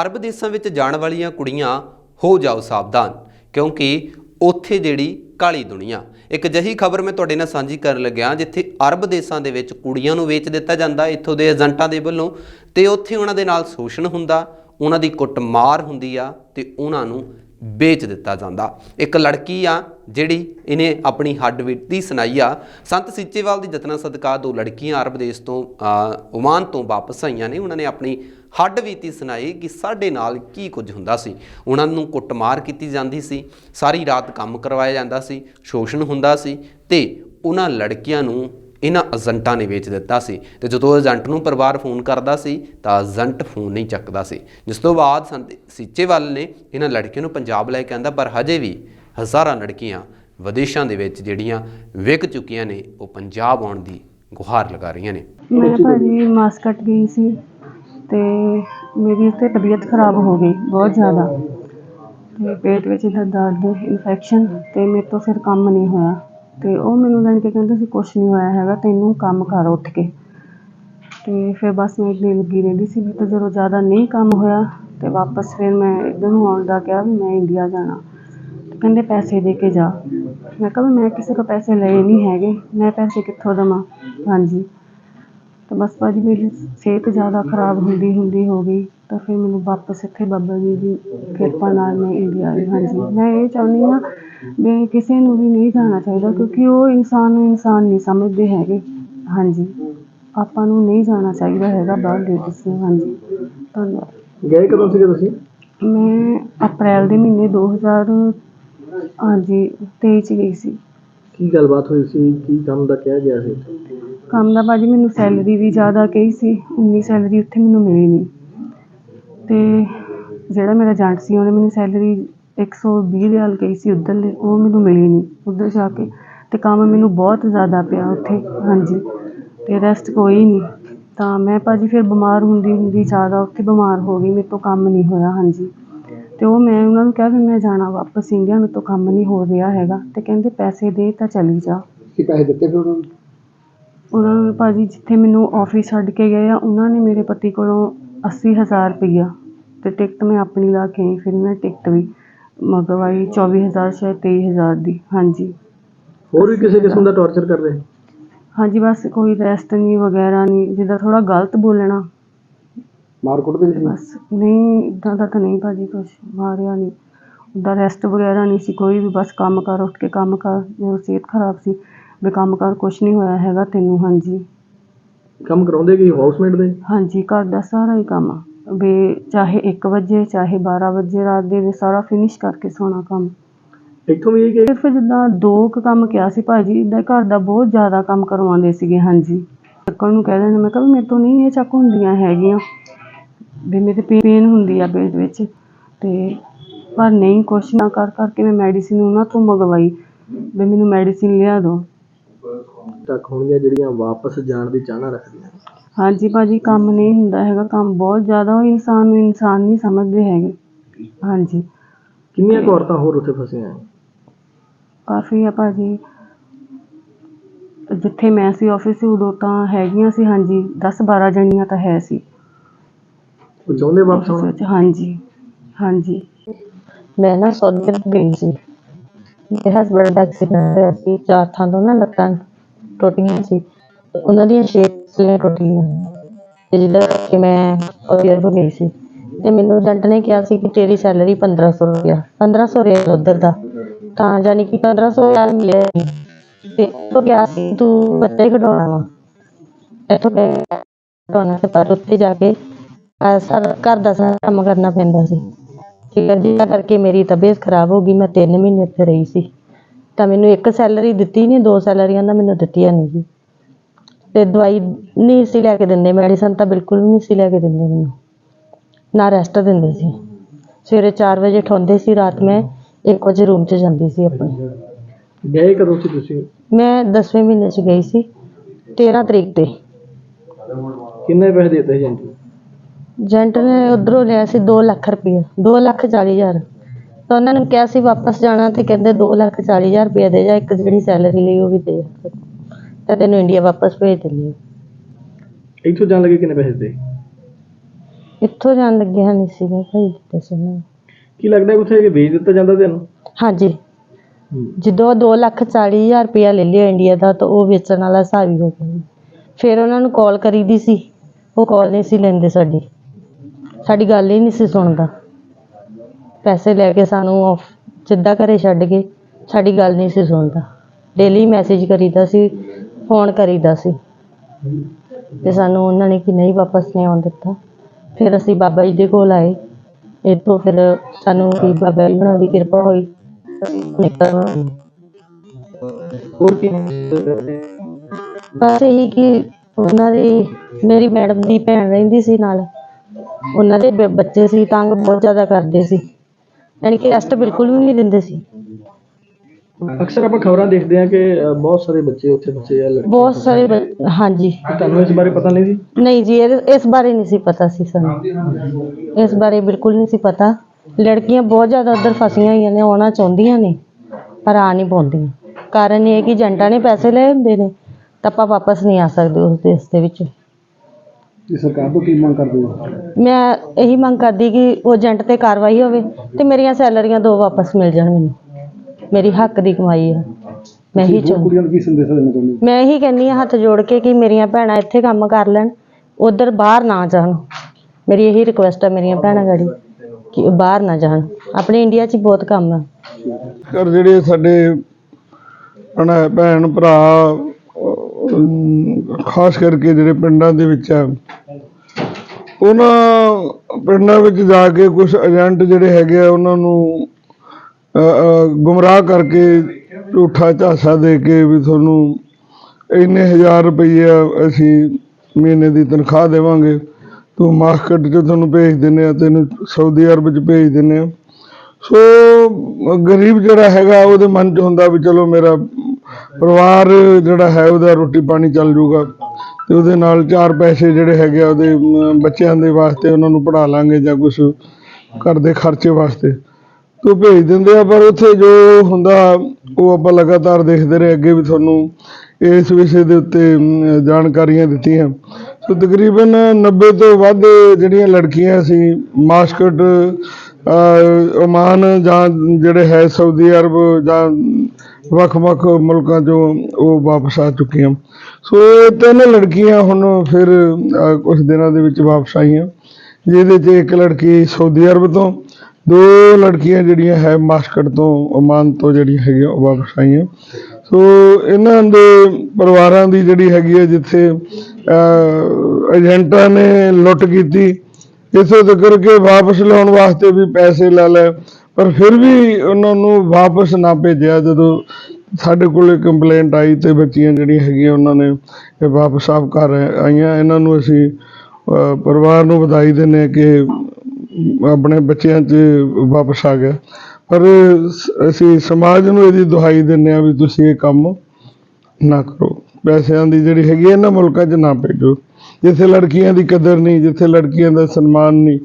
ਅਰਬ ਦੇਸ਼ਾਂ ਵਿੱਚ ਜਾਣ ਵਾਲੀਆਂ ਕੁੜੀਆਂ ਹੋ ਜਾਓ ਸਾਵਧਾਨ, ਕਿਉਂਕਿ ਉੱਥੇ ਜਿਹੜੀ ਕਾਲੀ ਦੁਨੀਆ। ਇੱਕ ਅਜਿਹੀ ਖਬਰ ਮੈਂ ਤੁਹਾਡੇ ਨਾਲ ਸਾਂਝੀ ਕਰਨ ਲੱਗਿਆ, ਜਿੱਥੇ ਅਰਬ ਦੇਸ਼ਾਂ ਦੇ ਵਿੱਚ ਕੁੜੀਆਂ ਨੂੰ ਵੇਚ ਦਿੱਤਾ ਜਾਂਦਾ, ਇੱਥੋਂ ਦੇ ਏਜੰਟਾਂ ਦੇ ਵੱਲੋਂ, ਤੇ ਉੱਥੇ ਉਹਨਾਂ ਦੇ ਨਾਲ ਸ਼ੋਸ਼ਣ ਹੁੰਦਾ, ਉਹਨਾਂ ਦੀ ਕੁੱਟਮਾਰ ਹੁੰਦੀ ਆ, ਤੇ ਉਹਨਾਂ ਨੂੰ ਵੇਚ ਦਿੱਤਾ ਜਾਂਦਾ। ਇੱਕ ਲੜਕੀ ਆ, ਜਿਹੜੀ ਇਹਨੇ ਆਪਣੀ ਹੱਡ ਵਿੱਤੀ ਸੁਣਾਈ ਆ। ਸੰਤ ਸੀਚੇਵਾਲ ਦੀ ਜਤਨਾ ਸਦਕਾ ਦੋ ਲੜਕੀਆਂ ਅਰਬ ਦੇਸ਼ ਤੋਂ ਓਮਾਨ ਤੋਂ ਵਾਪਸ ਆਈਆਂ ਨੇ। ਉਹਨਾਂ ਨੇ ਆਪਣੀ ਹੱਡ ਬੀਤੀ ਸੁਣਾਈ ਕਿ ਸਾਡੇ ਨਾਲ ਕੀ ਕੁਝ ਹੁੰਦਾ ਸੀ। ਉਹਨਾਂ ਨੂੰ ਕੁੱਟਮਾਰ ਕੀਤੀ ਜਾਂਦੀ ਸੀ, ਸਾਰੀ ਰਾਤ ਕੰਮ ਕਰਵਾਇਆ ਜਾਂਦਾ ਸੀ, ਸ਼ੋਸ਼ਣ ਹੁੰਦਾ ਸੀ ਤੇ ਉਹਨਾਂ ਲੜਕੀਆਂ ਨੂੰ ਇਹਨਾਂ ਏਜੰਟਾਂ ਨੇ ਵੇਚ ਦਿੱਤਾ ਸੀ ਤੇ ਜਦੋਂ ਏਜੰਟ ਨੂੰ ਪਰਿਵਾਰ ਫੋਨ ਕਰਦਾ ਸੀ ਤਾਂ ਏਜੰਟ ਫੋਨ ਨਹੀਂ ਚੱਕਦਾ ਸੀ। ਜਿਸ ਤੋਂ ਬਾਅਦ ਸੰਤ ਸੀਚੇਵਾਲ ਨੇ ਇਹਨਾਂ ਲੜਕੀਆਂ ਨੂੰ ਪੰਜਾਬ ਲੈ ਕੇ ਆਂਦਾ, ਪਰ ਹਜੇ ਵੀ ਹਜ਼ਾਰਾਂ ਲੜਕੀਆਂ ਵਿਦੇਸ਼ਾਂ ਦੇ ਵਿੱਚ ਜਿਹੜੀਆਂ ਵਿਕ ਚੁੱਕੀਆਂ ਨੇ, ਉਹ ਪੰਜਾਬ ਆਉਣ ਦੀ ਗੁਹਾਰ ਲਗਾ ਰਹੀਆਂ ਨੇ। ਮੈਂ ਭਾਜੀ ਮਾਸਕਟ ਗਈ ਸੀ। ਤੇ ਮੇਰੀ ਉੱਥੇ ਤਬੀਅਤ ਖਰਾਬ ਹੋ ਗਈ ਬਹੁਤ ਜ਼ਿਆਦਾ। ਤੇ ਪੇਟ ਵਿੱਚ ਦਾ ਦਰਦ ਇਨਫੈਕਸ਼ਨ ਤੇ ਮੇਰੇ ਤੋਂ ਫਿਰ ਕੰਮ ਨਹੀਂ ਹੋਇਆ। ਤੇ ਉਹ ਮੈਨੂੰ ਜਾਣ ਕੇ ਕਹਿੰਦੇ ਸੀ, ਕੁਛ ਨਹੀਂ ਹੋਇਆ ਹੈਗਾ, ਤੈਨੂੰ ਕੰਮ ਕਰ ਉੱਠ ਕੇ। ਤੇ ਫਿਰ ਬਸ ਮੈਂ ਇੱਦਾਂ ਹੀ ਲੱਗੀ ਰਹਿੰਦੀ ਸੀ ਤੇ ਜਦੋਂ ਜ਼ਿਆਦਾ ਨਹੀਂ ਕੰਮ ਹੋਇਆ ਤੇ ਵਾਪਸ ਫਿਰ ਮੈਂ ਇੱਧਰ ਨੂੰ ਆਉਣ ਦਾ ਕਿਹਾ ਵੀ ਮੈਂ ਇੰਡੀਆ ਜਾਣਾ। ਤੇ ਕਹਿੰਦੇ ਪੈਸੇ ਦੇ ਕੇ ਜਾ। ਮੈਂ ਕਿਹਾ ਵੀ ਮੈਂ ਕਿਸੇ ਤੋਂ ਪੈਸੇ ਲਏ ਨਹੀਂ ਹੈਗੇ, ਮੈਂ ਪੈਸੇ ਕਿੱਥੋਂ ਦੇਵਾਂ? ਹਾਂਜੀ। ਤਾਂ ਬਸ ਭਾਜੀ ਮੇਰੀ ਸਿਹਤ ਜ਼ਿਆਦਾ ਖਰਾਬ ਹੁੰਦੀ ਹੁੰਦੀ ਹੋ ਗਈ। ਤਾਂ ਫਿਰ ਮੈਨੂੰ ਵਾਪਸ ਇੱਥੇ ਬਾਬਾ ਜੀ ਦੀ ਕਿਰਪਾ ਨਾਲ ਮੈਂ ਇੰਡੀਆ ਆਈ। ਹਾਂਜੀ ਮੈਂ ਇਹ ਚਾਹੁੰਦੀ ਹਾਂ ਵੀ ਕਿਸੇ ਨੂੰ ਵੀ ਨਹੀਂ ਜਾਣਾ ਚਾਹੀਦਾ ਕਿਉਂਕਿ ਉਹ ਇਨਸਾਨ ਨੂੰ ਇਨਸਾਨ ਨਹੀਂ ਸਮਝਦੇ ਹੈਗੇ। ਹਾਂਜੀ ਆਪਾਂ ਨੂੰ ਨਹੀਂ ਜਾਣਾ ਚਾਹੀਦਾ ਹੈਗਾ ਬਾਹਰ ਲੇਡੀਜ਼ ਨੂੰ। ਹਾਂਜੀ ਧੰਨਵਾਦ। ਗਏ ਕਦੋਂ ਸੀਗੇ ਤੁਸੀਂ? ਮੈਂ ਅਪ੍ਰੈਲ ਦੇ ਮਹੀਨੇ 2000 ਹਾਂਜੀ 23 ਚ ਗਈ ਸੀ। ਕੀ ਗੱਲਬਾਤ ਹੋਈ ਸੀ? ਕੀ ਕੰਮ ਦਾ ਕਿਹਾ ਗਿਆ ਸੀ? ਕੰਮ ਦਾ ਭਾਅ ਜੀ ਮੈਨੂੰ ਸੈਲਰੀ ਵੀ ਜ਼ਿਆਦਾ ਕਹੀ ਸੀ ਉਨੀ ਸੈਲਰੀ ਉੱਥੇ ਮੈਨੂੰ ਮਿਲੀ ਨਹੀਂ। ਅਤੇ ਜਿਹੜਾ ਮੇਰਾ ਏਜੰਟ ਸੀ, ਉਹਨੇ ਮੈਨੂੰ ਸੈਲਰੀ 120 ਰਿਆਲ ਕਹੀ ਸੀ ਉੱਧਰਲੇ ਉਹ ਮੈਨੂੰ ਮਿਲੀ ਨਹੀਂ ਉੱਧਰ ਜਾ ਕੇ। ਅਤੇ ਕੰਮ ਮੈਨੂੰ ਬਹੁਤ ਜ਼ਿਆਦਾ ਪਿਆ ਉੱਥੇ, ਹਾਂਜੀ। ਅਤੇ ਰੈਸਟ ਕੋਈ ਨਹੀਂ। ਤਾਂ ਮੈਂ ਭਾਅ ਜੀ ਫਿਰ ਬਿਮਾਰ ਹੁੰਦੀ ਹੁੰਦੀ ਜ਼ਿਆਦਾ ਉੱਥੇ ਬਿਮਾਰ ਹੋ ਗਈ, ਮੇਰੇ ਤੋਂ ਕੰਮ ਨਹੀਂ ਹੋਇਆ, ਹਾਂਜੀ। ਅਤੇ ਉਹ ਮੈਂ ਉਹਨਾਂ ਨੂੰ ਕਿਹਾ ਵੀ ਮੈਂ ਜਾਣਾ ਵਾਪਸ ਇੰਡੀਆ, ਮੇਰੇ ਤੋਂ ਕੰਮ ਨਹੀਂ ਹੋ ਰਿਹਾ ਹੈਗਾ। ਅਤੇ ਕਹਿੰਦੇ ਪੈਸੇ ਦੇ ਤਾਂ ਚਲੀ ਜਾ। ਕੀ ਪੈਸੇ ਦਿੱਤੇ ਫਿਰ ਉਹਨਾਂ ਨੂੰ? ਉਹਨਾਂ ਨੂੰ ਭਾਜੀ ਜਿੱਥੇ ਮੈਨੂੰ ਆਫਿਸ ਛੱਡ ਕੇ ਗਏ ਆ ਉਹਨਾਂ ਨੇ ਮੇਰੇ ਪਤੀ ਕੋਲੋਂ 80000 ਰੁਪਈਆ ਤੇ ਟਿਕਟ ਮੈਂ ਆਪਣੀ ਲਾ ਕੇ ਆਈ ਫਿਰ ਮੈਂ ਟਿਕਟ ਵੀ ਮੰਗਵਾਈ 24000 ਸ਼ਾਇਦ 23000 ਦੀ ਹਾਂਜੀ। ਹੋਰ ਵੀ ਕਿਸੇ ਕਿਸਮ ਦਾ ਟੌਰਚਰ ਕਰ ਰਹੇ? ਹਾਂਜੀ ਬਸ ਕੋਈ ਰੈਸਟ ਨਹੀਂ ਵਗੈਰਾ ਨਹੀਂ ਜਿੱਦਾਂ ਥੋੜਾ ਗਲਤ ਬੋਲਣਾ। ਮਾਰਕੁੱਟ ਦੇ ਵਿੱਚ ਬਸ ਨਹੀਂ ਇਦਾਂ ਦਾ ਤਾਂ ਨਹੀਂ ਭਾਜੀ ਕੁਛ ਮਾਰਿਆ ਨਹੀਂ। ਉੱਦਾਂ ਰੈਸਟ ਵਗੈਰਾ ਨਹੀਂ ਸੀ ਕੋਈ ਵੀ ਬਸ ਕੰਮ ਕਰ ਉੱਠ ਕੇ ਕੰਮ ਕਰ ਮੇਰੀ ਸਿਹਤ ਖਰਾਬ ਸੀ। ਵੀ ਕੰਮ ਕਰ ਕੁਛ ਨਹੀਂ ਹੋਇਆ ਹੈਗਾ ਤੈਨੂੰ ਹਾਂਜੀ। ਕੰਮ ਕਰਾਉਂਦੇ ਕੀ ਹਾਊਸਮੇਟ ਦੇ? ਹਾਂਜੀ ਘਰ ਦਾ ਸਾਰਾ ਹੀ ਕੰਮ ਵੀ ਚਾਹੇ 1 ਵਜੇ ਚਾਹੇ 12 ਵਜੇ ਰਾਤ ਦੇ ਵੀ ਸਾਰਾ ਫਿਨਿਸ਼ ਕਰਕੇ ਸੋਣਾ ਕੰਮ। ਇੱਥੋਂ ਵੀ ਇਹ ਕਿ ਸਿਰਫ ਜਿੱਦਾਂ ਦੋ ਕੁ ਕੰਮ ਕਿਹਾ ਸੀ ਭਾਜੀ ਇਦਾਂ ਘਰ ਦਾ ਬਹੁਤ ਜ਼ਿਆਦਾ ਕੰਮ ਕਰਵਾਉਂਦੇ ਸੀਗੇ ਹਾਂਜੀ। ਚੱਕਣ ਨੂੰ ਕਹਿ ਦਿੰਦੇ ਮੈਂ ਕਿਹਾ ਵੀ ਮੇਰੇ ਤੋਂ ਨਹੀਂ ਇਹ ਚੱਕ ਹੁੰਦੀਆਂ ਹੈਗੀਆਂ। ਵੀ ਮੇਰੇ ਪੇਨ ਹੁੰਦੀ ਆ ਪੇਟ ਵਿੱਚ। ਤੇ ਪਰ ਨਹੀਂ ਕੁਛ ਨਾ ਕਰ ਕਰਕੇ ਮੈਂ ਮੈਡੀਸਿਨ ਉਹਨਾਂ ਤੋਂ ਮੰਗਵਾਈ। ਵੀ ਮੈਨੂੰ ਮੈਡੀਸਿਨ ਲਿਆ ਦਿਓ। ਤੱਕ ਹੋਣਗੀਆਂ ਜਿਹੜੀਆਂ ਵਾਪਸ ਜਾਣ ਦੀ ਚਾਹਨਾ ਰੱਖਦੀਆਂ ਹਾਂਜੀ ਭਾਜੀ ਕੰਮ ਨਹੀਂ ਹੁੰਦਾ ਹੈਗਾ ਕੰਮ ਬਹੁਤ ਜ਼ਿਆਦਾ ਉਹ ਇਨਸਾਨ ਨੂੰ ਇਨਸਾਨ ਨਹੀਂ ਸਮਝਦੇ ਹੈਗੇ। ਹਾਂਜੀ। ਕਿੰਨੀਆਂ ਕੁ ਔਰਤਾਂ ਹੋਰ ਉੱਥੇ ਫਸੀਆਂ ਹੈ ਕਾਫੀ ਆ ਭਾਜੀ। ਜਿੱਥੇ ਮੈਂ ਸੀ ਆਫਿਸ ਸੀ ਉਦੋਂ ਤਾਂ ਹੈਗੀਆਂ ਸੀ ਹਾਂਜੀ 10 12 ਜਣੀਆਂ ਤਾਂ ਹੈ ਸੀ। ਉਹ ਚਾਹੁੰਦੇ ਵਾਪਸ ਆਉਣਾ? ਵਿੱਚ ਹਾਂਜੀ ਹਾਂਜੀ। ਮੈਂ ਨਾ ਸੌਦੀ ਅਰਬ ਗਈ ਸੀ। ਮੇਰੇ ਹਸਬੰਡ ਦਾ ਐਕਸੀਡੈਂਟ ਹੋਇਆ ਸੀ ਚਾਰ ਥਾਂ ਤੋਂ ਨਾ ਲੱਤਾਂ ਟੁੱਟੀਆਂ ਸੀ ਤੇ ਉਹਨਾਂ ਦੀਆਂ ਛੇ ਸਲੀਆਂ ਟੁੱਟੀਆਂ ਤੇ ਜਿਹੜਾ ਕਿ ਮੈਂ ਸੌਦੀ ਅਰਬ ਗਈ ਸੀ ਤੇ ਮੈਨੂੰ ਏਜੰਟ ਨੇ ਕਿਹਾ ਸੀ ਕਿ ਤੇਰੀ ਸੈਲਰੀ 1500 ਰੁਪਇਆ 1500 ਰਿਆਲ ਉੱਧਰ ਦਾ ਤਾਂ ਯਾਨੀ ਕਿ 1500 ਰਿਆਲ ਮਿਲਿਆ ਨਹੀਂ। ਤੇ ਉਹ ਕਿਹਾ ਸੀ ਤੂੰ ਬੱਚੇ ਕਢਾਉਣਾ ਵਾ ਇੱਥੋਂ ਕਢਾਉਣਾ ਤੇ ਪਰ ਉੱਥੇ ਜਾ ਕੇ ਅਹ ਸਾਰਾ ਘਰ ਦਾ ਸਾਰਾ ਕੰਮ ਕਰਨਾ ਪੈਂਦਾ ਸੀ ਠੀਕ ਹੈ ਜਿਸ ਕਰਕੇ ਮੇਰੀ ਤਬੀਅਤ ਖਰਾਬ ਹੋ ਗਈ ਮੈਂ 3 ਮਹੀਨੇ ਇੱਥੇ ਰਹੀ ਸੀ ਤਾਂ ਮੈਨੂੰ ਇੱਕ ਸੈਲਰੀ ਦਿੱਤੀ ਨਹੀਂ ਦੋ ਸੈਲਰੀਆਂ ਤਾਂ ਮੈਨੂੰ ਦਿੱਤੀਆਂ ਨਹੀਂ ਜੀ। ਤੇ ਦਵਾਈ ਨਹੀਂ ਸੀ ਲੈ ਕੇ ਦਿੰਦੇ ਮੈਡੀਸਨ ਤਾਂ ਬਿਲਕੁਲ ਵੀ ਨਹੀਂ ਸੀ ਲੈ ਕੇ ਦਿੰਦੇ ਮੈਨੂੰ। ਨਾ ਰੈਸਟ ਦਿੰਦੇ ਸੀ। ਸਵੇਰੇ 4 ਵਜੇ ਉਠਾਉਂਦੇ ਸੀ ਰਾਤ ਮੈਂ 1 ਵਜੇ ਰੂਮ 'ਚ ਜਾਂਦੀ ਸੀ ਆਪਣੇ। ਗਏ ਕਦੋਂ ਸੀ ਤੁਸੀਂ? ਮੈਂ 10ਵੇਂ ਮਹੀਨੇ 'ਚ ਗਈ ਸੀ 13 ਤਰੀਕ ਤੇ। ਕਿੰਨੇ ਪੈਸੇ ਦਿੱਤੇ ਏਜੰਟ ਏਜੰਟ ਨੇ ਉਧਰੋਂ ਲਿਆ ਸੀ 2 ਲੱਖ ਰੁਪਏ 2 ਲੱਖ 40 ਹਜ਼ਾਰ। ਤਾਂ ਉਹਨਾਂ ਨੂੰ ਕਿਹਾ ਸੀ ਵਾਪਸ ਜਾਣਾ ਤੇ ਕਹਿੰਦੇ 2 ਲੱਖ 40 ਹਜ਼ਾਰ ਰੁਪਏ ਦੇ ਜਾ ਇੱਕ ਜਿਹੜੀ ਸੈਲਰੀ ਲਈ ਉਹ ਵੀ ਦੇ ਤਾਂ ਤੈਨੂੰ ਇੰਡੀਆ ਵਾਪਸ ਭੇਜ ਦਿੰਦੇ ਹਾਂ। ਇੱਥੋਂ ਜਾਣ ਲੱਗੇ ਕਿੰਨੇ ਪੈਸੇ ਦਿੱਤੇ ਇੱਥੋਂ ਜਾਣ ਲੱਗਿਆ ਨਹੀਂ ਸੀਗਾ ਭਾਈ ਦਿੱਤੇ ਸੀ ਉਹਨਾਂ ਨੇ। ਕੀ ਲੱਗਦਾ ਕਿ ਉੱਥੇ ਵੇਚ ਦਿੱਤਾ ਜਾਂਦਾ ਤੈਨੂੰ? ਹਾਂਜੀ। ਜਦੋਂ 2 ਲੱਖ 40 ਹਜ਼ਾਰ ਰੁਪਇਆ ਲੈ ਲਿਆ ਇੰਡੀਆ ਦਾ ਤਾਂ ਉਹ ਵੇਚਣ ਵਾਲਾ ਹਿਸਾਬ ਹੀ ਹੋ ਗਿਆ। ਫਿਰ ਉਹਨਾਂ ਨੂੰ ਕਾਲ ਕਰੀਦੀ ਸੀ। ਉਹ ਕਾਲ ਨਹੀਂ ਸੀ ਲੈਂਦੇ ਸਾਡੀ। ਸਾਡੀ ਗੱਲ ਹੀ ਨਹੀਂ ਸੀ ਸੁਣਦਾ। ਪੈਸੇ ਲੈ ਕੇ ਸਾਨੂੰ off- ਸਿੱਧਾ ਘਰੇ ਛੱਡ ਕੇ ਸਾਡੀ ਗੱਲ ਨਹੀਂ ਸੀ ਸੁਣਦਾ। ਡੇਲੀ ਮੈਸੇਜ ਕਰੀਦਾ ਸੀ ਫੋਨ ਕਰੀਦਾ ਸੀ। ਤੇ ਸਾਨੂੰ ਉਹਨਾਂ ਨੇ ਕਿ ਨਹੀਂ ਵਾਪਸ ਨਹੀਂ ਆਉਣ ਦਿੱਤਾ। ਫਿਰ ਅਸੀਂ ਬਾਬਾ ਜੀ ਦੇ ਕੋਲ ਆਏ। ਇੱਥੋਂ ਫਿਰ ਸਾਨੂੰ ਵੀ ਬਾਬਾ ਜੀ ਉਹਨਾਂ ਦੀ ਕਿਰਪਾ ਹੋਈ। ਨਿਕਲ ਆਏ। ਹੋਰ ਕੀ? ਬਸ ਇਹੀ ਕਿ ਉਹਨਾਂ ਦੀ ਮੇਰੀ ਮੈਡਮ ਦੀ ਭੈਣ ਰਹਿੰਦੀ ਸੀ ਨਾਲ। ਉਹਨਾਂ ਦੇ ਬ- ਬੱਚੇ ਸੀ ਤੰਗ ਬਹੁਤ ਜ਼ਿਆਦਾ ਕਰਦੇ ਸੀ। ਯਾਨੀ ਕਿ ਰੈਸਟ ਬਿਲਕੁਲ ਵੀ ਨਹੀਂ ਦਿੰਦੇ ਸੀ। ਅਕਸਰ ਆਪਾਂ ਖਬਰਾਂ ਦੇਖਦੇ ਹਾਂ ਕਿ ਅ, ਬਹੁਤ ਸਾਰੇ ਬੱਚੇ ਉੱਥੇ ਬੱਚੇ ਆ ਲੜਕੇ ਬਹੁਤ ਸਾਰੇ ਬ- ਹਾਂਜੀ। ਤੁਹਾਨੂੰ ਇਸ ਬਾਰੇ ਪਤਾ ਨਹੀਂ ਸੀ? ਨਹੀਂ ਜੀ ਇਸ ਬਾਰੇ ਨਹੀਂ ਸੀ ਪਤਾ ਸੀ ਸਾਨੂੰ। ਇਸ ਬਾਰੇ ਬਿਲਕੁਲ ਨਹੀਂ ਸੀ ਪਤਾ। ਲੜਕੀਆਂ ਬਹੁਤ ਜ਼ਿਆਦਾ ਉੱਧਰ ਫਸੀਆਂ ਹੋਈਆਂ ਨੇ ਆਉਣਾ ਚਾਹੁੰਦੀਆਂ ਨੇ ਪਰ ਆ ਨਹੀਂ ਪਾਉਂਦੀਆਂ। ਕਾਰਨ ਇਹ ਹੈ ਕਿ ਏਜੰਟਾਂ ਨੇ ਪੈਸੇ ਲਏ ਹੁੰਦੇ ਨੇ ਤਾਂ ਆਪਾਂ ਵਾਪਸ ਨਹੀਂ ਆ ਸਕਦੇ ਉਸ ਦੇਸ਼ ਦੇ ਵਿੱਚ। ਇਹ ਸਰਕਾਰ ਤੋਂ ਕੀ ਮੰਗ ਕਰਦੇ ਹੋ? ਮੈਂ ਇਹੀ ਮੰਗ ਕਰਦੀ ਕਿ ਉਹ ਏਜੰਟ ਤੇ ਕਾਰਵਾਈ ਹੋਵੇ ਤੇ ਮੇਰੀਆਂ ਸੈਲਰੀਆਂ ਦੋ ਵਾਪਸ ਮਿਲ ਜਾਣ ਮੈਨੂੰ। ਮੇਰੀ ਹੱਕ ਦੀ ਕਮਾਈ ਆ ਮੈਂ ਇਹੀ ਚਾਹੁੰਦੀ। ਕੁੜੀਆਂ ਨੂੰ ਕੀ ਸੰਦੇਸ਼ ਦੇਣਾ ਚਾਹੁੰਦੇ ਮੈਂ ਇਹੀ ਕਹਿੰਦੀ ਹਾਂ ਹੱਥ ਜੋੜ ਕੇ ਕਿ ਮੇਰੀਆਂ ਭੈਣਾਂ ਇੱਥੇ ਕੰਮ ਕਰ ਲੈਣ ਉਧਰ ਬਾਹਰ ਨਾ ਜਾਣ। ਮੇਰੀ ਇਹੀ ਰਿਕੁਐਸਟ ਹੈ ਮੇਰੀਆਂ ਭੈਣਾਂ ਗਾੜੀ ਕਿ ਉਹ ਬਾਹਰ ਨਾ ਜਾਣ। ਆਪਣੇ ਇੰਡੀਆ 'ਚ ਹੀ ਬਹੁਤ ਕੰਮ ਆ। ਕਰ ਜਿਹੜੇ ਸਾਡੇ ਭੈਣ ਭੈਣ ਭਰਾ ਖਾਸ ਕਰਕੇ ਜਿਹੜੇ ਪਿੰਡਾਂ ਦੇ ਵਿੱਚ ਆ, ਉਹਨਾਂ ਪਿੰਡਾਂ ਵਿੱਚ ਜਾ ਕੇ ਕੁਝ ਏਜੰਟ ਜਿਹੜੇ ਹੈਗੇ ਆ, ਉਹਨਾਂ ਨੂੰ ਗੁੰਮਰਾਹ ਕਰਕੇ ਝੂਠਾ ਝਾਸਾ ਦੇ ਕੇ ਵੀ ਤੁਹਾਨੂੰ ਇੰਨੇ ਹਜ਼ਾਰ ਰੁਪਈਆ ਅਸੀਂ ਮਹੀਨੇ ਦੀ ਤਨਖਾਹ ਦੇਵਾਂਗੇ। ਤੂੰ ਮਾਰਕੀਟ 'ਚ ਤੁਹਾਨੂੰ ਭੇਜ ਦਿੰਦੇ ਆ, ਤੈਨੂੰ ਸਾਊਦੀ ਅਰਬ 'ਚ ਭੇਜ ਦਿੰਦੇ ਆ। ਸੋ, ਗਰੀਬ ਜਿਹੜਾ ਹੈਗਾ, ਉਹਦੇ ਮਨ 'ਚ ਹੁੰਦਾ ਵੀ ਚਲੋ ਮੇਰਾ ਪਰਿਵਾਰ ਜਿਹੜਾ ਹੈ ਉਹਦਾ ਰੋਟੀ ਪਾਣੀ ਚੱਲ ਜੂਗਾ ਤੇ ਉਹਦੇ ਨਾਲ ਚਾਰ ਪੈਸੇ ਜਿਹੜੇ ਹੈਗੇ ਆ ਉਹਦੇ ਅਮ, ਬੱਚਿਆਂ ਦੇ ਵਾਸਤੇ ਉਹਨਾਂ ਨੂੰ ਪੜ੍ਹਾ ਲਾਂਗੇ ਜਾਂ ਕੁਝ ਘਰ ਦੇ ਖਰਚੇ ਵਾਸਤੇ। ਤੋ ਭੇਜ ਦਿੰਦੇ ਆ ਪਰ ਉੱਥੇ ਜੋ ਹੁੰਦਾ ਉਹ ਆਪਾਂ ਲਗਾਤਾਰ ਦੇਖਦੇ ਰਹੇ ਅੱਗੇ ਵੀ ਤੁਹਾਨੂੰ ਇਸ ਵਿਸ਼ੇ ਦੇ ਉੱਤੇ ਅਮ, ਜਾਣਕਾਰੀਆਂ ਦਿੱਤੀਆਂ। ਸੋ ਤਕਰੀਬਨ 90 ਤੋਂ ਵੱਧ ਜਿਹੜੀਆਂ ਲੜਕੀਆਂ ਸੀ ਮਾਸਕਟ ਓਮਾਨ ਜਾਂ ਜਿਹੜੇ ਹੈ ਸਾਊਦੀ ਅਰਬ ਜਾਂ ਵੱਖ-ਵੱਖ ਮੁਲਕਾਂ ਚੋਂ ਉਹ ਵਾਪਸ ਆ ਚੁੱਕੀਆਂ। ਸੋ ਇਹ ਤਿੰਨ ਲੜਕੀਆਂ ਹੁਣ ਫਿਰ ਅ, ਕੁਝ ਦਿਨਾਂ ਦੇ ਵਿੱਚ ਵਾਪਸ ਆਈਆਂ। ਜਿਹਦੇ 'ਚ ਇੱਕ ਲੜਕੀ ਸਾਊਦੀ ਅਰਬ ਤੋਂ ਦੋ ਲੜਕੀਆਂ ਜਿਹੜੀਆਂ ਹੈ ਮਾਸਕਟ ਤੋਂ ਓਮਾਨ ਤੋਂ ਜਿਹੜੀਆਂ ਹੈਗੀਆਂ ਉਹ ਵਾਪਸ ਆਈਆਂ। ਸੋ ਇਹਨਾਂ ਦੇ ਪਰਿਵਾਰਾਂ ਦੀ ਜਿਹੜੀ ਹੈਗੀ ਹੈ ਜਿੱਥੇ ਏਜੰਟਾਂ ਨੇ ਲੁੱਟ ਕੀਤੀ ਇਸੇ ਤੱਕ ਕਿ ਵਾਪਸ ਲਿਆਉਣ ਵਾਸਤੇ ਵੀ ਪੈਸੇ ਲੈ ਲਏ। ਪਰ ਫਿਰ ਵੀ ਉਹਨਾਂ ਨੂੰ ਵਾਪਸ ਨਾ ਭੇਜਿਆ। ਜਦੋਂ ਸਾਡੇ ਕੋਲ ਕੰਪਲੇਂਟ ਆਈ ਤੇ ਬੱਚੀਆਂ ਜਿਹੜੀਆਂ ਹੈਗੀਆਂ ਉਹਨਾਂ ਨੇ ਇਹ ਵਾਪਸ ਆਪ ਘਰ ਆਈਆਂ। ਇਹਨਾਂ ਨੂੰ ਅਸੀਂ ਪਰਿਵਾਰ ਨੂੰ ਵਧਾਈ ਦਿੰਦੇ ਹਾਂ ਕਿ ਆਪਣੇ ਬੱਚਿਆਂ 'ਚ ਵਾਪਸ ਆ ਗਿਆ। ਪਰ ਅਸੀਂ ਸਮਾਜ ਨੂੰ ਇਹਦੀ ਦੁਹਾਈ ਦਿੰਦੇ ਆ ਵੀ ਤੁਸੀਂ ਇਹ ਕੰਮ ਨਾ ਕਰੋ। ਪੈਸਿਆਂ ਦੀ ਜਿਹੜੀ ਹੈਗੀ ਹੈ ਇਹਨਾਂ ਮੁਲਕਾਂ 'ਚ ਨਾ ਭੇਜੋ। ਜਿੱਥੇ ਲੜਕੀਆਂ ਦੀ ਕਦਰ ਨਹੀਂ ਜਿੱਥੇ ਲੜਕੀਆਂ ਦਾ ਸਨਮਾਨ ਨਹੀਂ।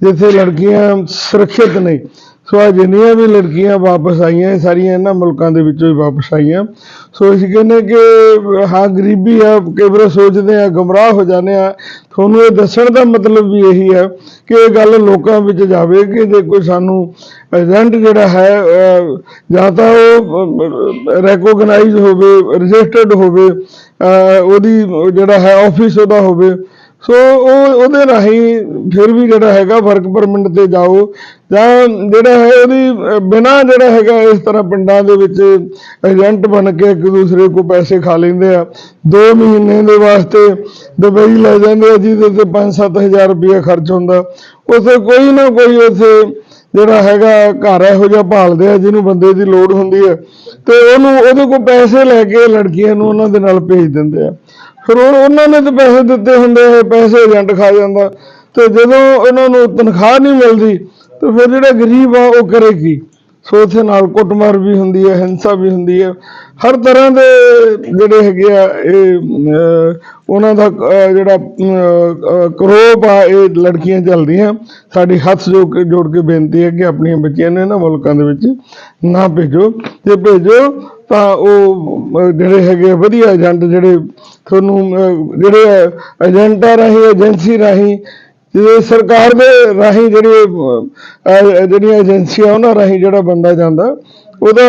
ਜਿੱਥੇ ਲੜਕੀਆਂ ਸੁਰੱਖਿਅਤ ਨੇ। ਸੋ ਆ ਜਿੰਨੀਆਂ ਵੀ ਲੜਕੀਆਂ ਵਾਪਸ ਆਈਆਂ, ਇਹ ਸਾਰੀਆਂ ਇਹਨਾਂ ਮੁਲਕਾਂ ਦੇ ਵਿੱਚੋਂ ਹੀ ਵਾਪਸ ਆਈਆਂ। ਸੋ ਅਸੀਂ ਕਹਿੰਦੇ ਕਿ, ਹਾਂ, ਗਰੀਬੀ ਆ, ਕਈ ਵਾਰ ਸੋਚਦੇ ਆ ਗਮਰਾਹ ਹੋ ਜਾਂਦੇ ਆ ਤੁਹਾਨੂੰ ਇਹ ਦੱਸਣ ਦਾ ਮਤਲਬ ਵੀ ਇਹੀ ਹੈ ਕਿ ਇਹ ਗੱਲ ਲੋਕਾਂ ਵਿੱਚ ਜਾਵੇ ਕਿ ਜੇ ਕੋਈ ਸਾਨੂੰ ਏਜੰਟ ਜਿਹੜਾ ਹੈ ਜਾਂ ਤਾਂ ਉਹ ਰੈਕੋਗਨਾਈਜ਼ ਹੋਵੇ ਰਜਿਸਟਰਡ ਹੋਵੇ ਉਹਦੀ ਜਿਹੜਾ ਹੈ ਆਫਿਸ ਉਹਦਾ ਹੋਵੇ। ਸੋ ਉਹ ਉਹਦੇ ਰਾਹੀਂ ਫਿਰ ਵੀ ਜਿਹੜਾ ਹੈਗਾ ਵਰਕ ਪਰਮਿਟ ਤੇ ਜਾਓ। ਜਾਂ ਜਿਹੜਾ ਹੈ ਉਹਦੀ ਅਹ, ਬਿਨਾਂ ਜਿਹੜਾ ਹੈਗਾ ਇਸ ਤਰ੍ਹਾਂ ਪਿੰਡਾਂ ਦੇ ਵਿੱਚ ਏਜੰਟ ਬਣ ਕੇ ਇੱਕ ਦੂਸਰੇ ਕੋ ਪੈਸੇ ਖਾ ਲੈਂਦੇ ਆ। 2 ਮਹੀਨੇ ਦੇ ਵਾਸਤੇ ਦੁਬਈ ਲੈ ਜਾਂਦੇ ਆ ਜਿਹਦੇ ਤੇ 5-7000 ਰੁਪਏ ਖਰਚ ਹੁੰਦਾ। ਉਥੇ ਕੋਈ ਨਾ ਕੋਈ ਉਥੇ ਜਿਹੜਾ ਹੈਗਾ ਘਰ ਇਹੋ ਜਿਹਾ ਭਾਲਦੇ ਆ ਜਿਹਨੂੰ ਬੰਦੇ ਦੀ ਲੋੜ ਹੁੰਦੀ ਹੈ ਤੇ ਉਹਨੂੰ ਉਹਦੇ ਕੋਲ ਪੈਸੇ ਲੈ ਕੇ ਲੜਕੀਆਂ ਨੂੰ ਉਹਨਾਂ ਦੇ ਨਾਲ ਭੇਜ ਦਿੰਦੇ ਆ। ਫਿਰ ਉਹ ਉਹਨਾਂ ਨੇ ਤਾਂ ਪੈਸੇ ਦਿੱਤੇ ਹੁੰਦੇ ਆ, ਪੈਸੇ ਏਜੰਟ ਖਾ ਜਾਂਦਾ। ਤੇ ਜਦੋਂ ਉਹਨਾਂ ਨੂੰ ਤਨਖਾਹ ਨਹੀਂ ਮਿਲਦੀ, ਤੇ ਫਿਰ ਜਿਹੜਾ ਗਰੀਬ ਆ, ਉਹ ਕਰੇ ਕੀ? ਸੋ ਉੱਥੇ ਨਾਲ ਕੁੱਟਮਾਰ ਵੀ ਹੁੰਦੀ ਹੈ ਹਿੰਸਾ ਵੀ ਹੁੰਦੀ ਹੈ ਹਰ ਤਰ੍ਹਾਂ ਦੇ ਜਿਹੜੇ ਹੈਗੇ ਆ, ਇਹ ਉਹਨਾਂ ਦਾ ਜਿਹੜਾ ਕਰੋਪ ਆ, ਇਹ ਲੜਕੀਆਂ ਚੱਲਦੀਆਂ। ਸਾਡੀ ਹੱਥ ਜੋੜ ਕੇ ਜੋੜ ਕੇ ਬੇਨਤੀ ਹੈ ਕਿ ਆਪਣੀਆਂ ਬੱਚੀਆਂ ਨੂੰ ਇਹਨਾਂ ਮੁਲਕਾਂ ਦੇ ਵਿੱਚ ਨਾ ਭੇਜੋ। ਜੇ ਭੇਜੋ ਤਾਂ ਉਹ ਜਿਹੜੇ ਹੈਗੇ ਆ, ਵਧੀਆ ਏਜੰਟ ਜਿਹੜੇ, ਤੁਹਾਨੂੰ ਜਿਹੜੇ ਏਜੰਟਾਂ ਰਾਹੀਂ ਏਜੰਸੀ ਰਾਹੀਂ ਜੇ ਸਰਕਾਰ ਦੇ ਰਾਹੀਂ ਜਿਹੜੇ ਜਿਹੜੀਆਂ ਏਜੰਸੀਆਂ ਉਹਨਾਂ ਰਾਹੀਂ ਜਿਹੜਾ ਬੰਦਾ ਜਾਂਦਾ, ਉਹਦਾ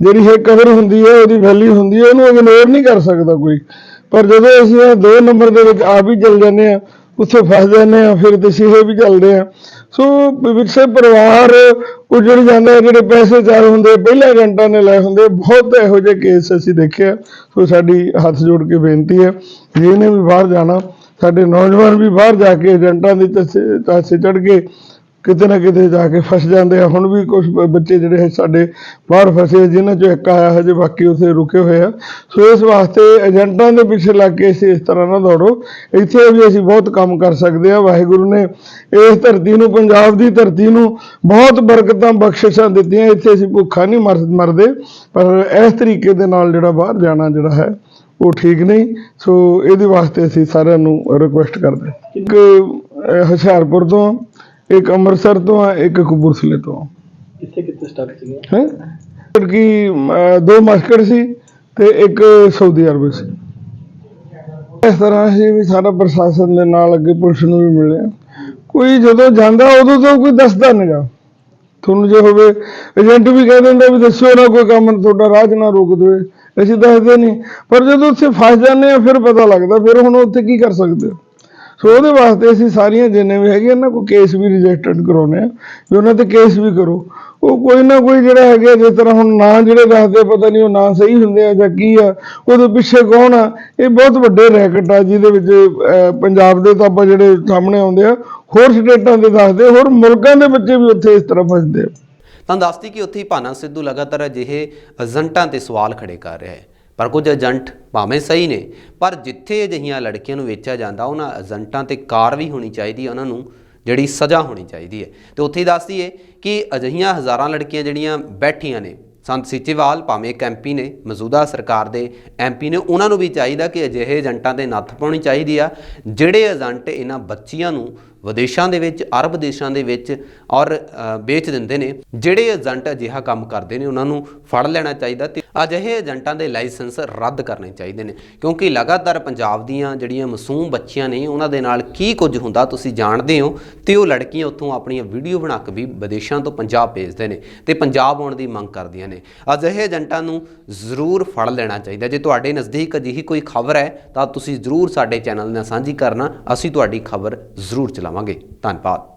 ਜਿਹੜੀ ਹੈ ਕਦਰ ਹੁੰਦੀ ਹੈ, ਉਹਦੀ ਵੈਲਿਊ ਹੁੰਦੀ ਹੈ, ਉਹਨੂੰ ਇਗਨੋਰ ਨਹੀਂ ਕਰ ਸਕਦਾ ਕੋਈ। ਪਰ ਜਦੋਂ ਅਸੀਂ ਦੋ ਨੰਬਰ ਦੇ ਵਿੱਚ ਆਪ ਹੀ ਚੱਲ ਜਾਂਦੇ ਆ ਉੱਥੇ ਫਸ ਜਾਂਦੇ ਆ ਫਿਰ ਦਸ਼ੀਹੇ ਵੀ ਚੱਲਦੇ ਆ ਸੋ ਵਿਕਸੇ ਪਰਿਵਾਰ ਉਜੜ ਜਾਂਦਾ ਜਿਹੜੇ ਪੈਸੇ ਚਾਰ ਹੁੰਦੇ, ਪਹਿਲਾਂ ਏਜੰਟਾਂ ਨੇ ਲਏ ਹੁੰਦੇ ਬਹੁਤ ਇਹੋ ਜਿਹੇ ਕੇਸ ਅਸੀਂ ਦੇਖਿਆ ਸੋ ਸਾਡੀ ਹੱਥ ਜੋੜ ਕੇ ਬੇਨਤੀ ਹੈ ਜਿਹਨੇ ਵੀ ਬਾਹਰ ਜਾਣਾ, ਸਾਡੇ ਨੌਜਵਾਨ ਵੀ ਬਾਹਰ ਜਾ ਕੇ ਏਜੰਟਾਂ ਦੇ ਚਾਸੇ ਚੜ ਕੇ ਕਿਤੇ ਨਾ ਕਿਤੇ ਜਾ ਕੇ ਫਸ ਜਾਂਦੇ ਆ। ਹੁਣ ਵੀ ਕੁਝ ਬੱਚੇ ਜਿਹੜੇ ਹੈ ਸਾਡੇ ਬਾਹਰ ਫਸੇ ਆ, ਜਿਨ੍ਹਾਂ ਚੋਂ ਇੱਕ ਆਇਆ ਹਜੇ ਬਾਕੀ ਉਥੇ ਰੁਕੇ ਹੋਏ ਆ। ਸੋ ਇਸ ਵਾਸਤੇ ਏਜੰਟਾਂ ਦੇ ਪਿੱਛੇ ਲੱਗ ਕੇ ਅਸੀਂ ਇਸ ਤਰ੍ਹਾਂ ਨਾ ਦੌੜੋ। ਇੱਥੇ ਵੀ ਅਸੀਂ ਬਹੁਤ ਕੰਮ ਕਰ ਸਕਦੇ ਆ। ਵਾਹਿਗੁਰੂ ਨੇ ਇਸ ਧਰਤੀ ਨੂੰ ਪੰਜਾਬ ਦੀ ਧਰਤੀ ਨੂੰ ਬਹੁਤ ਬਰਕਤਾਂ ਬਖਸ਼ਿਸ਼ਾਂ ਦਿੱਤੀਆਂ। ਇੱਥੇ ਅਸੀਂ ਭੁੱਖਾ ਨਹੀਂ ਮਰ ਮਰਦੇ ਪਰ ਇਸ ਤਰੀਕੇ ਦੇ ਨਾਲ ਜਿਹੜਾ ਬਾਹਰ ਜਾਣਾ ਜਿਹੜਾ ਹੈ ਉਹ ਠੀਕ ਨਹੀਂ। ਸੋ ਇਹਦੇ ਵਾਸਤੇ ਅਸੀਂ ਸਾਰਿਆਂ ਨੂੰ ਰਿਕੁਐਸਟ ਕਰਦੇ ਹਾਂ। ਇੱਕ ਹੁਸ਼ਿਆਰਪੁਰ ਤੋਂ ਇੱਕ ਅੰਮ੍ਰਿਤਸਰ ਤੋਂ ਆ ਇੱਕ ਕਪੂਰਥਲੇ ਤੋਂ ਕਿੱਥੇ ਕਿੱਥੇ ਸਟਕ ਸੀਗੇ? ਹੈ? ਕਿ ਅਹ, ਦੋ ਮਸਕਟ ਸੀ ਤੇ ਇੱਕ ਸਾਊਦੀ ਅਰਬ ਸੀ। ਇਸ ਤਰ੍ਹਾਂ ਅਸੀਂ ਵੀ ਸਾਰਾ ਪ੍ਰਸ਼ਾਸਨ ਦੇ ਨਾਲ ਅੱਗੇ ਪੁਲਿਸ ਨੂੰ ਵੀ ਮਿਲੇ ਹਾਂ। ਕੋਈ ਜਦੋਂ ਜਾਂਦਾ ਉਦੋਂ ਤਾਂ ਕੋਈ ਦੱਸਦਾ ਨਹੀਂਗਾ ਤੁਹਾਨੂੰ ਜੇ ਹੋਵੇ ਏਜੰਟ ਵੀ ਕਹਿ ਦਿੰਦਾ ਵੀ ਦੱਸਿਓ ਨਾ ਕੋਈ ਕੰਮ ਤੁਹਾਡਾ ਰਾਹ ਨਾ ਰੋਕ ਦੇਵੇ ਅਸੀਂ ਦੱਸਦੇ ਨਹੀਂ ਪਰ ਜਦੋਂ ਉੱਥੇ ਫਸ ਜਾਂਦੇ ਆ ਫਿਰ ਪਤਾ ਲੱਗਦਾ ਫਿਰ ਹੁਣ ਉੱਥੇ ਕੀ ਕਰ ਸਕਦੇ ਹੋ ਸੋ ਉਹਦੇ ਵਾਸਤੇ ਅਸੀਂ ਸਾਰੀਆਂ ਜਿੰਨੇ ਵੀ ਹੈਗੇ ਨਾ ਕੋਈ ਕੇਸ ਵੀ ਰਜਿਸਟਰਡ ਕਰਾਉਨੇ ਆ। ਵੀ ਉਹਨਾਂ ਤੇ ਕੇਸ ਵੀ ਕਰੋ। ਉਹ ਕੋਈ ਨਾ ਕੋਈ ਜਿਹੜਾ ਹੈਗਾ, ਜਿਸ ਤਰ੍ਹਾਂ ਹੁਣ ਨਾਂ ਜਿਹੜੇ ਦੱਸਦੇ, ਪਤਾ ਨਹੀਂ ਉਹ ਨਾਂ ਸਹੀ ਹੁੰਦੇ ਆ ਜਾਂ ਕੀ ਆ, ਉਹਦੇ ਪਿੱਛੇ ਕੌਣ ਆ? ਇਹ ਬਹੁਤ ਵੱਡੇ ਰੈਕਟ ਆ, ਜਿਹਦੇ ਵਿੱਚ ਪੰਜਾਬ ਦੇ ਤਾਂ ਆਪਾਂ ਜਿਹੜੇ ਸਾਹਮਣੇ ਆਉਂਦੇ ਆ, ਹੋਰ ਸਟੇਟਾਂ ਦੇ ਦੱਸਦੇ, ਹੋਰ ਮੁਲਕਾਂ ਦੇ ਬੱਚੇ ਵੀ ਉੱਥੇ ਇਸ ਤਰ੍ਹਾਂ ਫਸਦੇ ਆ। ਤਾਂ ਦੱਸਦੀ ਕਿ ਉੱਥੇ ਹੀ ਭਾਨਾ ਸਿੱਧੂ ਲਗਾਤਾਰ ਅਜਿਹੇ ਏਜੰਟਾਂ ਤੇ ਸਵਾਲ ਖੜੇ ਕਰ ਰਿਹਾ ਹੈ। ਪਰ ਕੁਝ ਏਜੰਟ ਭਾਵੇਂ ਸਹੀ ਨੇ, ਪਰ ਜਿੱਥੇ ਅਜਿਹੀਆਂ ਲੜਕੀਆਂ ਨੂੰ ਵੇਚਿਆ ਜਾਂਦਾ, ਉਹਨਾਂ ਏਜੰਟਾਂ ਤੇ ਕਾਰਵਾਈ ਹੋਣੀ ਚਾਹੀਦੀ ਹੈ, ਉਹਨਾਂ ਨੂੰ ਜਿਹੜੀ ਸਜ਼ਾ ਹੋਣੀ ਚਾਹੀਦੀ ਹੈ। ਤੇ ਉੱਥੇ ਹੀ ਦੱਸਦੀ ਹੈ ਕਿ ਅਜਿਹੀਆਂ ਹਜ਼ਾਰਾਂ ਲੜਕੀਆਂ ਜਿਹੜੀਆਂ ਬੈਠੀਆਂ ਨੇ, ਸੰਤ ਸੀਚੇਵਾਲ, ਭਾਵੇਂ ਇੱਕ ਐਮਪੀ ਨੇ, ਮੌਜੂਦਾ ਸਰਕਾਰ ਦੇ ਐਮਪੀ ਨੇ, ਉਹਨਾਂ ਨੂੰ ਵੀ ਚਾਹੀਦਾ ਕਿ ਅਜਿਹੇ ਏਜੰਟਾਂ ਤੇ ਨੱਥ ਪਾਉਣੀ ਚਾਹੀਦੀ ਆ, ਜਿਹੜੇ ਏਜੰਟ ਇਹਨਾਂ ਬੱਚੀਆਂ ਨੂੰ ਵਿਦੇਸ਼ਾਂ ਦੇ ਵਿੱਚ, ਅਰਬ ਦੇਸ਼ਾਂ ਦੇ ਵਿੱਚ ਔਰ ਵੇਚ ਦਿੰਦੇ ਨੇ। ਜਿਹੜੇ ਏਜੰਟ ਅਜਿਹਾ ਕੰਮ ਕਰਦੇ ਨੇ, ਉਹਨਾਂ ਨੂੰ ਫੜ ਲੈਣਾ ਚਾਹੀਦਾ ਤੇ ਅਜਿਹੇ ਏਜੰਟਾਂ ਦੇ ਲਾਇਸੈਂਸ ਰੱਦ ਕਰਨੇ ਚਾਹੀਦੇ ਨੇ। ਕਿਉਂਕਿ ਲਗਾਤਾਰ ਪੰਜਾਬ ਦੀਆਂ ਜਿਹੜੀਆਂ ਮਾਸੂਮ ਬੱਚੀਆਂ ਨੇ, ਉਹਨਾਂ ਦੇ ਨਾਲ ਕੀ ਕੁਝ ਹੁੰਦਾ ਤੁਸੀਂ ਜਾਣਦੇ ਹੋ ਤੇ ਉਹ ਲੜਕੀਆਂ ਉੱਥੋਂ ਆਪਣੀਆਂ ਵੀਡੀਓ ਬਣਾ ਕੇ ਵੀ ਵਿਦੇਸ਼ਾਂ ਤੋਂ ਪੰਜਾਬ ਭੇਜਦੇ ਨੇ ਤੇ ਪੰਜਾਬ ਆਉਣ ਦੀ ਮੰਗ ਕਰਦੀਆਂ ਨੇ। ਅਜਿਹੇ ਏਜੰਟਾਂ ਨੂੰ ਜ਼ਰੂਰ ਫੜ ਲੈਣਾ ਚਾਹੀਦਾ। ਜੇ ਤੁਹਾਡੇ ਨਜ਼ਦੀਕ ਅਜਿਹੀ ਕੋਈ ਖਬਰ ਹੈ, ਤਾਂ ਤੁਸੀਂ ਜ਼ਰੂਰ ਸਾਡੇ ਚੈਨਲ ਨਾਲ ਸਾਂਝੀ ਕਰਨਾ, ਅਸੀਂ ਤੁਹਾਡੀ ਖਬਰ ਜ਼ਰੂਰ ਚਲਾਵਾਂਗੇ। ਧੰਨਵਾਦ